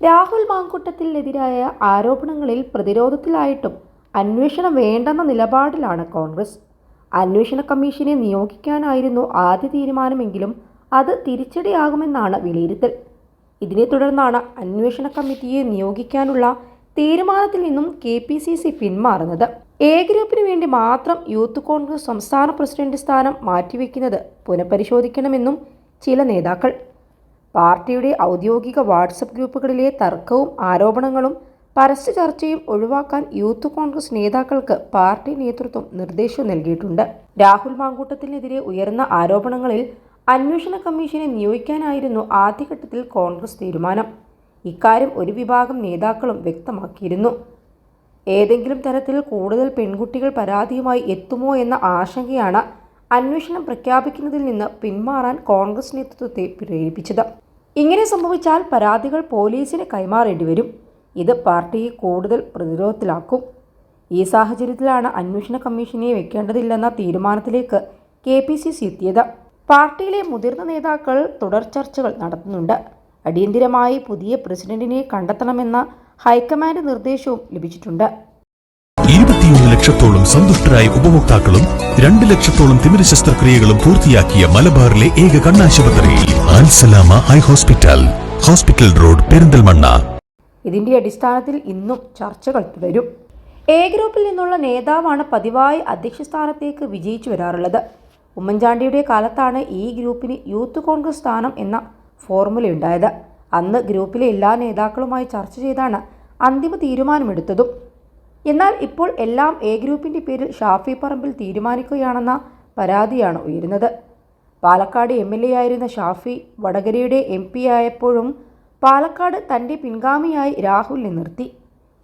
രാഹുൽ മാങ്കുട്ടത്തിനെതിരായ ആരോപണങ്ങളിൽ പ്രതിരോധത്തിലായിട്ടും അന്വേഷണം വേണ്ടെന്ന നിലപാടിലാണ് കോൺഗ്രസ്. അന്വേഷണ കമ്മീഷനെ നിയോഗിക്കാനായിരുന്നു ആദ്യ തീരുമാനമെങ്കിലും അത് തിരിച്ചടിയാകുമെന്നാണ് വിലയിരുത്തൽ. ഇതിനെ തുടർന്നാണ് അന്വേഷണ കമ്മിറ്റിയെ നിയോഗിക്കാനുള്ള തീരുമാനത്തിൽ നിന്നും കെ പി സി സി പിന്മാറുന്നത്. എ ഗ്രൂപ്പിന് വേണ്ടി മാത്രം യൂത്ത് കോൺഗ്രസ് സംസ്ഥാന പ്രസിഡന്റ് സ്ഥാനം മാറ്റിവെക്കുന്നത് പുനഃപരിശോധിക്കണമെന്നും ചില നേതാക്കൾ പാർട്ടിയുടെ ഔദ്യോഗിക വാട്സപ്പ് ഗ്രൂപ്പുകളിലെ തർക്കവും ആരോപണങ്ങളും പരസ്യ ചർച്ചയും ഒഴിവാക്കാൻ യൂത്ത് കോൺഗ്രസ് നേതാക്കൾക്ക് പാർട്ടി നേതൃത്വം നിർദ്ദേശം നൽകിയിട്ടുണ്ട്. രാഹുൽ മാങ്കൂട്ടത്തിനെതിരെ ഉയർന്ന ആരോപണങ്ങളിൽ അന്വേഷണ കമ്മീഷനെ നിയോഗിക്കാനായിരുന്നു ആദ്യഘട്ടത്തിൽ കോൺഗ്രസ് തീരുമാനം. ഇക്കാര്യം ഒരു വിഭാഗം നേതാക്കളും വ്യക്തമാക്കിയിരുന്നു. ഏതെങ്കിലും തരത്തിൽ കൂടുതൽ പെൺകുട്ടികൾ പരാതിയുമായി എത്തുമോ എന്ന ആശങ്കയാണ് അന്വേഷണം പ്രഖ്യാപിക്കുന്നതിൽ നിന്ന് പിന്മാറാൻ കോൺഗ്രസ് നേതൃത്വത്തെ പ്രേരിപ്പിച്ചത്. ഇങ്ങനെ സംഭവിച്ചാൽ പരാതികൾ പോലീസിന് കൈമാറേണ്ടി വരും. ഇത് പാർട്ടിയെ കൂടുതൽ പ്രതിരോധത്തിലാക്കും. ഈ സാഹചര്യത്തിലാണ് അന്വേഷണ കമ്മീഷനെ വെക്കേണ്ടതില്ലെന്ന തീരുമാനത്തിലേക്ക് കെ പി സി സി എത്തിയത്. പാർട്ടിയിലെ മുതിർന്ന നേതാക്കൾ തുടർ ചർച്ചകൾ നടത്തുന്നുണ്ട്. അടിയന്തിരമായി പുതിയ പ്രസിഡന്റിനെ കണ്ടെത്തണമെന്ന ഹൈക്കമാൻഡ് നിർദ്ദേശവും ലഭിച്ചിട്ടുണ്ട്. ലക്ഷത്തോളം സന്തുഷ്ടരായ ഉപഭോക്താക്കളും രണ്ട് ലക്ഷത്തോളം തിമിര ശസ്ത്രക്രിയകളും പൂർത്തിയാക്കിയ മലബാറിലെ ഏക കണ്ണാശുപത്രി ആൻസലാമ ഹൈ ഹോസ്പിറ്റൽ ഹോസ്പിറ്റൽ റോഡ് പെരിന്തൽമണ്ണ. ഇതിന്റെ അടിസ്ഥാനത്തിൽ ഇന്നും ചർച്ചകൾ തുടരും. എ ഗ്രൂപ്പിൽ നിന്നുള്ള നേതാവാണ് പതിവായി അധ്യക്ഷ സ്ഥാനത്തേക്ക് വിജയിച്ചു വരാറുള്ളത്. ഉമ്മൻചാണ്ടിയുടെ കാലത്താണ് ഈ ഗ്രൂപ്പിന് യൂത്ത് കോൺഗ്രസ് സ്ഥാനം എന്ന ഫോർമുല ഫോർമുലയുണ്ടായത് അന്ന് ഗ്രൂപ്പിലെ എല്ലാ നേതാക്കളുമായി ചർച്ച ചെയ്താണ് അന്തിമ തീരുമാനമെടുത്തതും. എന്നാൽ ഇപ്പോൾ എല്ലാം എ ഗ്രൂപ്പിന്റെ പേരിൽ ഷാഫി പറമ്പിൽ തീരുമാനിക്കുകയാണെന്ന പരാതിയാണ് ഉയരുന്നത്. പാലക്കാട് എം എൽ എ ആയിരുന്ന ഷാഫി വടകരയുടെ എം പി ആയപ്പോഴും പാലക്കാട് തന്റെ പിൻഗാമിയായി രാഹുലിനെ നിർത്തി.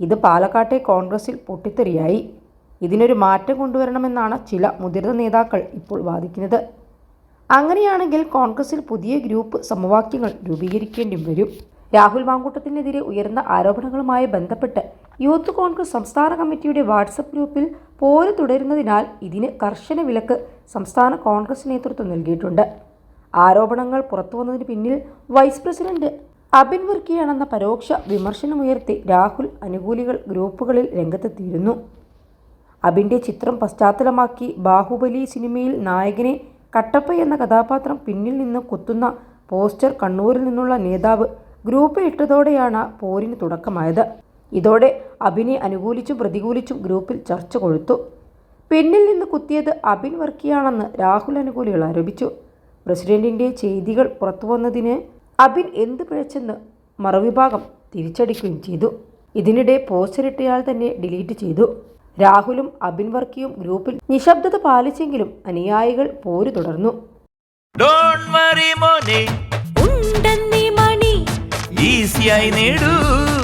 ഇത് പാലക്കാട്ടെ കോൺഗ്രസിൽ പൊട്ടിത്തെറിയായി. ഇതിനൊരു മാറ്റം കൊണ്ടുവരണമെന്നാണ് ചില മുതിർന്ന നേതാക്കൾ ഇപ്പോൾ വാദിക്കുന്നത്. അങ്ങനെയാണെങ്കിൽ കോൺഗ്രസിൽ പുതിയ ഗ്രൂപ്പ് സമവാക്യങ്ങൾ രൂപീകരിക്കേണ്ടി വരും. രാഹുൽ മാങ്കൂട്ടത്തിനെതിരെ ഉയർന്ന ആരോപണങ്ങളുമായി ബന്ധപ്പെട്ട് യൂത്ത് കോൺഗ്രസ് സംസ്ഥാന കമ്മിറ്റിയുടെ വാട്സപ്പ് ഗ്രൂപ്പിൽ പോര് തുടരുന്നതിനാൽ ഇതിന് കർശന വിലക്ക് സംസ്ഥാന കോൺഗ്രസ് നേതൃത്വം നൽകിയിട്ടുണ്ട്. ആരോപണങ്ങൾ പുറത്തുവന്നതിന് പിന്നിൽ വൈസ് പ്രസിഡന്റ് അബിൻ വർക്കിയാണെന്ന പരോക്ഷ വിമർശനമുയർത്തി രാഹുൽ അനുകൂലികൾ ഗ്രൂപ്പുകളിൽ രംഗത്തെത്തിയിരുന്നു. അബിന്റെ ചിത്രം പശ്ചാത്തലമാക്കി ബാഹുബലി സിനിമയിൽ നായകനെ കട്ടപ്പ എന്ന കഥാപാത്രം പിന്നിൽ നിന്ന് കുത്തുന്ന പോസ്റ്റർ കണ്ണൂരിൽ നിന്നുള്ള നേതാവ് ഗ്രൂപ്പ് ഇട്ടതോടെയാണ് പോരിന് തുടക്കമായത്. ഇതോടെ അബിനെ അനുകൂലിച്ചും പ്രതികൂലിച്ചും ഗ്രൂപ്പിൽ ചർച്ച കൊഴുത്തു. പിന്നിൽ നിന്ന് കുത്തിയത് അബിൻ വർക്കിയാണെന്ന് രാഹുൽ അനുകൂലികൾ ആരോപിച്ചു. പ്രസിഡന്റിന്റെ ചെയ്തികൾ പുറത്തു വന്നതിന് അബിൻ എന്ത് പിഴച്ചെന്ന് മറുവിഭാഗം തിരിച്ചടിക്കുകയും ചെയ്തു. ഇതിനിടെ പോസ്റ്ററിട്ടയാൾ തന്നെ ഡിലീറ്റ് ചെയ്തു. രാഹുലും അബിൻ വർക്കിയും ഗ്രൂപ്പിൽ നിശബ്ദത പാലിച്ചെങ്കിലും അനുയായികൾ പോരു തുടർന്നു. ഡോൺ വറി മോനെ. ഉണ്ടെന്നീ മണി. ഈസിയായി നേടൂ.